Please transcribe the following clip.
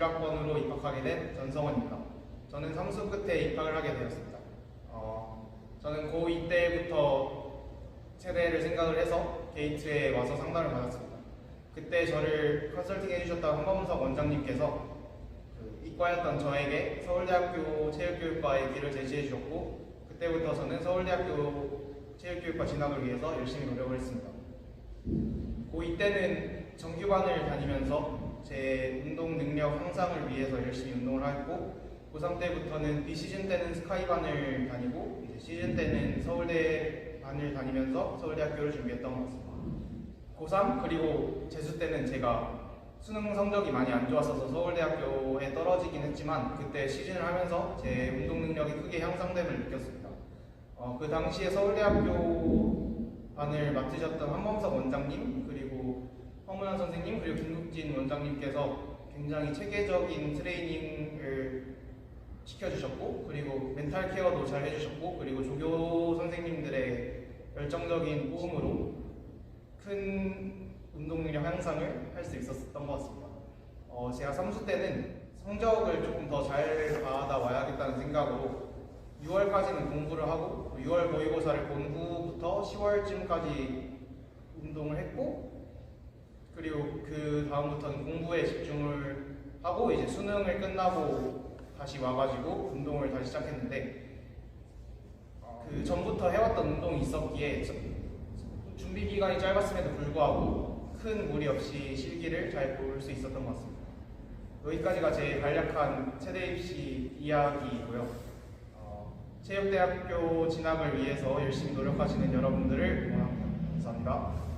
서울대학교 체육교육과 21학번으로 입학하게 된 전성원입니다. 저는 삼수 끝에 입학을 하게 되었습니다. 어, 저는 고2 때부터 세대를 생각을 해서 게이트에 와서 상담을 받았습니다. 그때 저를 컨설팅 해주셨던 한범석 원장님께서 그 이과였던 저에게 서울대학교 체육교육과의 길을 제시해 주셨고 그때부터 저는 서울대학교 체육교육과 진학을 위해서 열심히 노력을 했습니다. 고2 때는 정규반을 다니면서 제 운동 능력 향상을 위해서 열심히 운동을 했고 고3 때부터는 비시즌 때는 스카이반을 다니고 시즌 때는 서울대 반을 다니면서 서울대학교를 준비했던 것 같습니다. 고3 그리고 재수 때는 제가 수능 성적이 많이 안 좋았어서 서울대학교에 떨어지긴 했지만 그때 시즌을 하면서 제 운동 능력이 크게 향상됨을 느꼈습니다. 어, 그 당시에 서울대학교 반을 맡으셨던 한범석 원장님 그리고 황문환 선생님 그리고 김국진 원장님께서 굉장히 체계적인 트레이닝을 시켜주셨고 그리고 멘탈 케어도 잘 해주셨고 그리고 조교 선생님들의 열정적인 도움으로 큰 운동 능력 향상을 할 수 있었던 것 같습니다. 어, 제가 3수 때는 성적을 조금 더 잘 받아 와야겠다는 생각으로 6월까지는 공부를 하고 6월 모의고사를 본 후부터 10월쯤까지 운동을 했고 그리고 그 다음부터는 공부에 집중을 하고 이제 수능을 끝나고 다시 와가지고 운동을 다시 시작했는데 어, 그 전부터 해왔던 운동이 있었기에 저- 준비 기간이 짧았음에도 불구하고 큰 무리 없이 실기를 잘 볼 수 있었던 것 같습니다. 여기까지가 제 간략한 세대 입시 이야기이고요. 어, 체육대학교 진학을 위해서 열심히 노력하시는 여러분들을 응원합니다. 감사합니다.